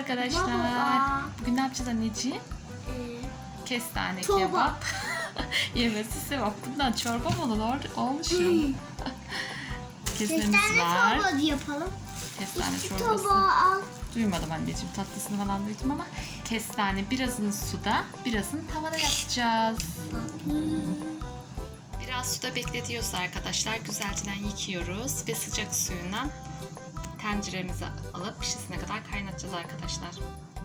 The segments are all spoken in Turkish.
arkadaşlar. Bugün ne yapacağız anneciğim? Ee, Kestane Çorba. kebap. Yemesi sevap. Bundan çorba mı olur? Olmuşum. Kesinemiz Kestane var. çorbası yapalım. Kestane İki çorbası. al. Duymadım anneciğim. Tatlısını falan duydum ama kestane birazını suda, birazını tavada yapacağız. Biraz suda bekletiyoruz arkadaşlar. Güzelce yıkıyoruz ve sıcak suyundan tenceremize alıp pişesine kadar kaynatacağız arkadaşlar.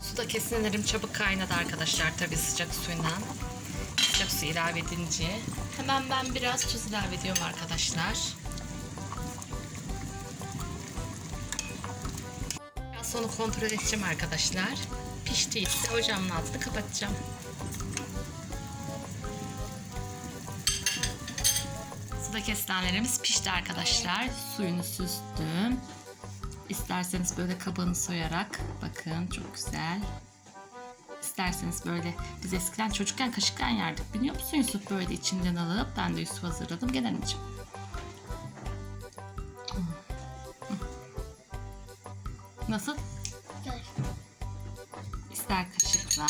Suda kesinlerim çabuk kaynadı arkadaşlar tabii sıcak suyundan. Sıcak su ilave edince. Hemen ben biraz tuz ilave ediyorum arkadaşlar. Biraz sonra kontrol edeceğim arkadaşlar. Piştiyse ocağımın altını kapatacağım. Suda kestanelerimiz pişti arkadaşlar. Suyunu süzdüm. İsterseniz böyle kabını soyarak bakın çok güzel. İsterseniz böyle biz eskiden çocukken kaşıktan yerdik biliyor musun Yusuf böyle içinden alıp ben de Yusuf hazırladım gel anneciğim. Nasıl? Gel. İster kaşıkla,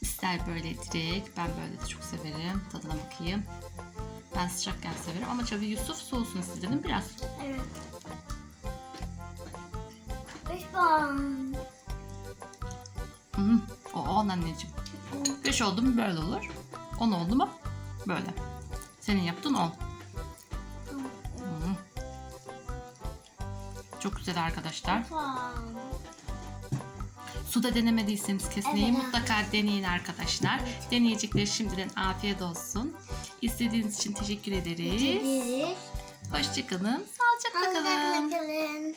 ister böyle direkt. Ben böyle de çok severim. Tadına bakayım. Ben sıcakken severim ama tabii Yusuf soğusun istedim biraz. Evet. Puan. Hı, o on anneciğim. 5 oldu mu böyle olur. 10 oldu mu böyle. Senin yaptığın 10. Çok güzel arkadaşlar. Suda denemediyseniz kesinlikle Evet. mutlaka deneyin arkadaşlar. Deneyecekleri şimdiden afiyet olsun. İstediğiniz için teşekkür ederiz. Yediriz. Hoşçakalın. Sağlıcakla kalın. Hoşçakalın.